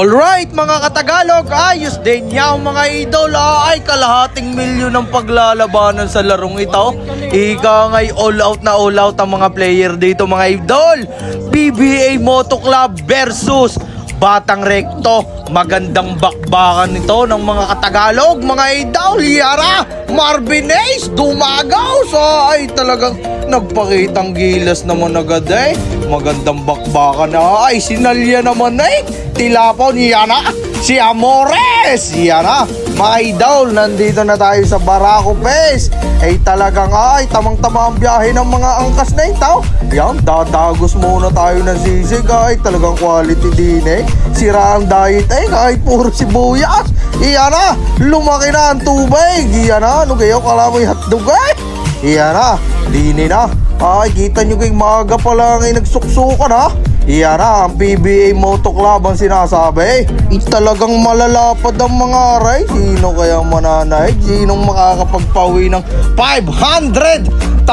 Alright mga katagalog, ayos din niya mga idol ah, ay kalahating milyon ang paglalabanan sa larong ito. Ika nga'y all out na all out ang mga player dito mga idol. PBA Moto Club versus Batang Rekto. Magandang bakbakan nito ng mga katagalog, mga idol. Yara, Marvin Ace, dumagaw sa ay talagang nagpakitang gilas naman agad eh. Magandang bakbakan na ay sinalya naman eh. Tilapaw niya na si Amores. Yan na. Mga idol, nandito na tayo sa Barako Face. Ay talagang ay tamang-tama ang biyahe ng mga angkas na ito. Yan, dadagos muna tayo ng sisig. Ay talagang quality din eh. Sira ang diet eh. Kahit puro sibuyas. Iyan na. Lumaki na ang tubig. Iyan na. Ano kayo? Kala mo yung hotdog eh. Iyan na. Dini na. Ay, kita nyo kay maaga pa lang ay nagsuksukan ha. Iyan na, ang PBA Moto Club ang sinasabi. Eh, talagang malalapad ang mga aray. Sino kaya mananay? Sinong makakapagpawi ng 500,000?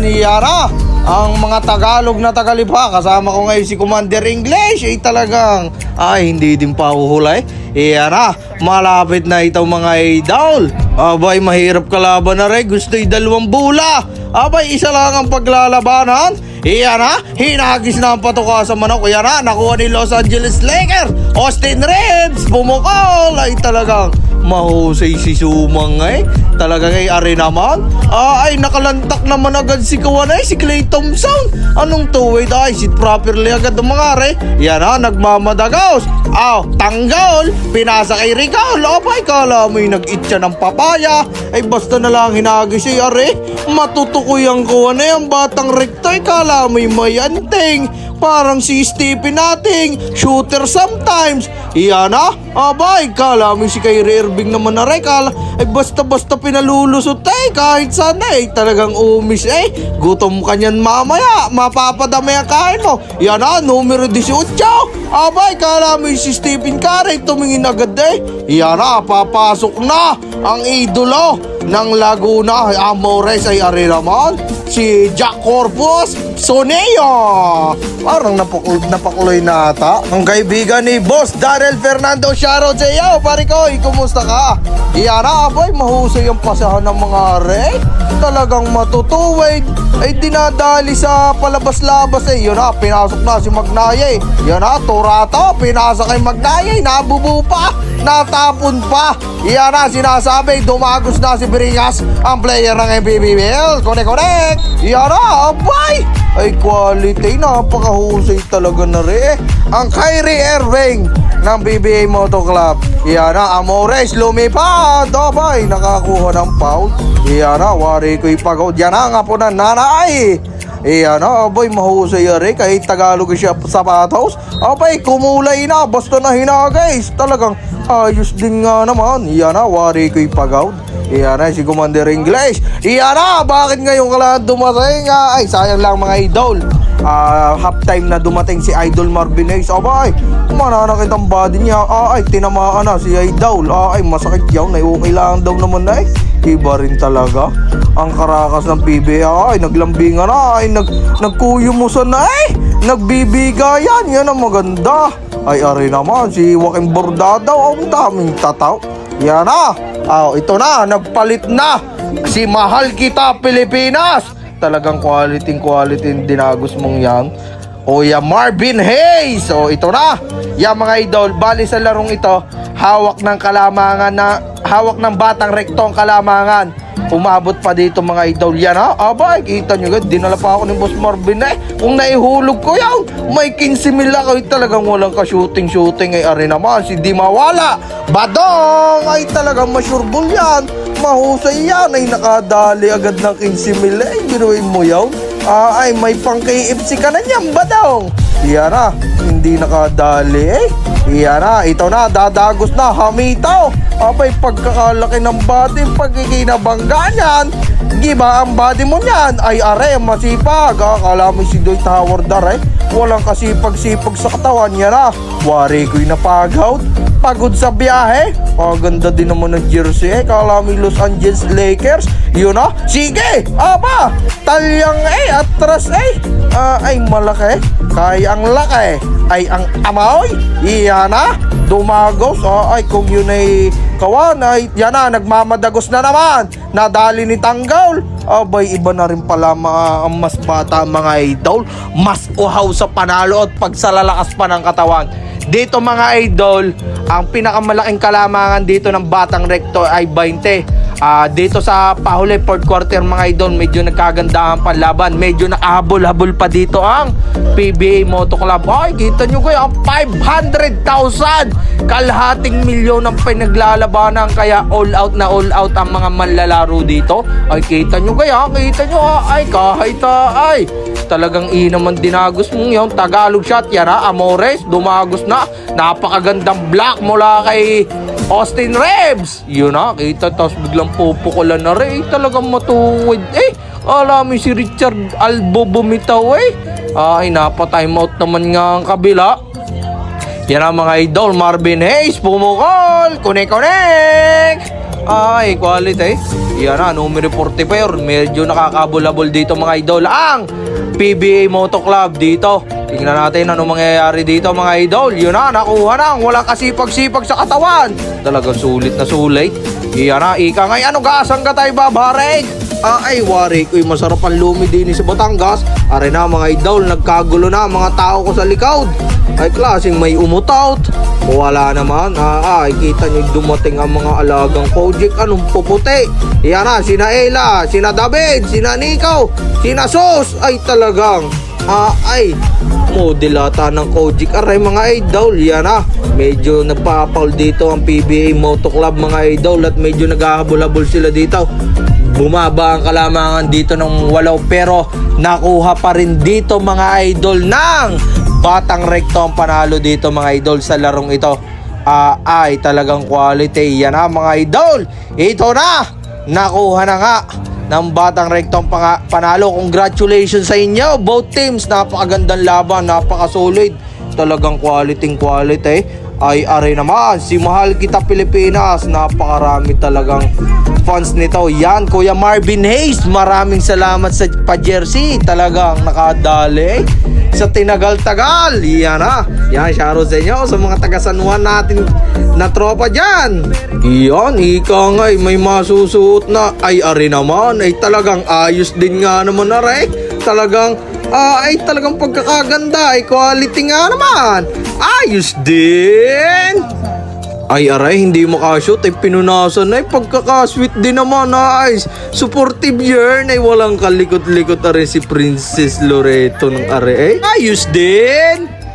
Iyan na, ang mga Tagalog na Tagalipha. Kasama ko ngayon si Commander English. Eh, talagang, ay, hindi din pa uhulay. Iyan na, malapit na itong mga idol. Abay, mahirap kalaban na rin. Gusto'y dalawang bula. Abay, isa lang ang paglalabanan. Iyan na, hinagis na ang patuka sa manok. Iyan na, nakuha ni Los Angeles Lakers. Austin Reeves, bumukol. Ay talagang mahusay si Sumang eh. Talagang ay ari naman. Ah, ay nakalantak naman agad si Kawanay, si Clay Thompson. Anong two-way ay sit properly agad ang mga are. Yan na, nagmamadagaos. Aw, tanggol. Pinasa kay Rical. Abay, kala mo yung nag-itcha ng papaya. Ay basta na lang hinagis siya are. Matutukoy ang Kawanay ang batang rektoy. Kala mo yung mayanting. Parang si Stephen nating shooter sometimes. Iyan na. Abay, kala mo si Kyrie Irving naman na rin. Kala, ay basta-basta pinalulusot eh. Kahit sana eh. Talagang umis eh. Gutom ka niyan mamaya. Mapapadami ang kain mo. Yan na, numero 18. Abay, kala mo si Stephen Curry tumingin agad eh. Yan na, papasok na ang idolo ng Laguna. Amores ay ari naman. Si Jack Corpus Soneo. Parang napakul napakuloy na ata. Ang kaibigan ni Boss Darrell Fernando Sharo sa. Pare ko, eh, kumusta ka? Iyan na, aboy, mahusay ang pasahan ng mga red. Talagang matutuwid. Ay dinadali sa palabas-labas eh. Yun na, pinasok na si Magnaya eh. Na, Turata, pinasa kay Magnaya eh. Pa, natapon pa. Iyan na, sinasabi, dumagos na si Bringas, ang player ng MPBL. Connect, connect. Iyan na, abay. Ay, quality, napakahusay talaga na rin. Ang Kyrie Irving ng BBA Moto Club. Iyan na, Amores, lumipad. Abay, nakakuha ng foul. Iyan na, wari ko ipagaw. Yan na nga po na nanay. Iyan na, abay, mahusay rin. Kahit Tagalog siya sa patos. Abay, kumulay na. Basta na hinagay. Talagang ayos din nga naman. Iyan na, wari ko ipagaw. Iyan na, si Commander English. Iyan na, bakit ngayon ka lang dumating? Ay, sayang lang mga idol. Ah, half time na dumating si Idol Marvin Hayes. Abay, mananakit ang body niya. Ah, ay, tinamaan na si Idol. Ah, ay, masakit yaw. Ay, okay lang daw naman na eh. Iba rin talaga. Ang karakas ng PBA. Ay, naglambingan na. Ay, nag, nagkuyumusan na eh. Nagbibigayan. Yan ang maganda. Ay, ari naman. Si Joaquin Bordado. Ang daming tataw. Yan na. Oh, ito na. Nagpalit na. Si Mahal Kita Pilipinas. Talagang quality quality dinagos mong yan. O Marvin Hayes. O ito na. Ya mga idol, bali sa larong ito, hawak ng kalamangan na hawak ng batang rekto ang kalamangan. Umabot pa dito mga idol yan ha. Abay, kita nyo gan, dinala pa ako ni Boss Marvin eh. Kung naihulog ko yan, may 15 mil ako. Ay, talagang walang ka-shooting-shooting ay ari naman. Si Di Mawala, Badong, ay talagang masurebol yan. Mahusay yan ay nakadali agad ng 15 mil. Eh, binuin mo yan. Ah, ay, may pang KFC ka na niyan, Badong. Iyan na, hindi nakadali eh. Iyan na, ito na, dadagos na, hamitaw. Abay, pagkakalaki ng body, pagkikinabangga niyan. Giba ang body mo niyan, ay are, masipag. Ah, Akala mo si Dwight Howard are, walang kasipag-sipag sa katawan niya na. Wari ko'y napagaw. Pagod sa biyahe. Paganda din naman ng jersey eh. Kala mo Los Angeles Lakers. Yun na. Sige! Aba! Talyang eh! Atras eh! Ah, ay malaki. Kaya ang laki. Ay ang amoy. Iyan na. Dumagos. Ah, ay, kung yun ay kawan, ay, yan na, nagmamadagos na naman. Nadali ni Tanggaul. Abay, iba na rin pala mga, mas bata mga idol. Mas uhaw sa panalo at pagsalalakas pa ng katawan. Dito mga idol, ang pinakamalaking kalamangan dito ng Batang Recto ay 20. Ah, dito sa pahuli fourth quarter mga idol, medyo nagkagandahan pa laban. Medyo nakahabol-habol pa dito ang PBA Moto Club. Ay, kita nyo kayo, ang 500,000! Kalahating milyon ang pinaglalabanan kaya all out na all out ang mga manlalaro dito. Ay, kita nyo kaya, kita nyo ah, ay kahit ah, ay talagang inaman dinagos mong yung Tagalog shot yan ha, Amores, dumagos na. Napakagandang block mula kay Austin Rebs. Yun na, kita tapos biglang pupukulan na rin. Eh, talagang matuwid. Eh, alam si Richard Albo bumitaw eh. Ay, napa-time out naman nga ang kabila. Yan ang mga idol, Marvin Hayes, pumukol, kunek-kunek. Ay, quality. Yan na, numero 44. Medyo nakakabulabol dito mga idol. Ang PBA Moto Club dito. Tingnan natin ano mangyayari dito mga idol. Yun na, nakuha na. Wala kasipag-sipag sa katawan. Talagang sulit na sulit. Yan na, ika ngay. Ano gasang ka tayo babarek? Ah, ay, wari ko masarap ang lumi din sa Batangas. Are na mga idol, nagkagulo na mga tao ko sa likod. Ay, klaseng may umutout. Wala naman. Ah, ay, kita nyo dumating ang mga alagang Kojik. Anong puputi? Yan na, sina Ella, sina David, sina Nico, sina Sos. Ay, talagang. Ah, ay, model ata ng Kojik. Aray mga idol, yan na. Medyo nagpapaul dito ang PBA Moto Club mga idol at medyo naghahabol-habol sila dito. Bumaba ang kalamangan dito ng walaw pero nakuha pa rin dito mga idol ng Batang Recto ang panalo dito mga idol sa larong ito. Ah, ay talagang quality yan ha mga idol. Ito na, nakuha na nga ng Batang panga- panalo. Congratulations sa inyo both teams. Napakagandang laban, napakasolid. Talagang quality quality ay are naman si Mahal Kita Pilipinas. Napakarami talagang fans nito. Yan Kuya Marvin Hayes maraming salamat sa pa-jersey. Talagang nakadali sa tinagal-tagal. Yan ha yan shoutout sa inyo sa mga taga San Juan natin na tropa dyan. Yan ika nga eh, may masusuot na. Ay are naman ay talagang ayos din nga naman na talagang Ah, ay talagang pagkakaganda, ay quality nga naman. Ayos din. Ay aray, hindi makashoot, ay pinunasan ay pagkakasweet din naman, ayos. Supportive yarn, ay walang kalikot-likot na rin si Princess Loreto ng are, ay ayos din.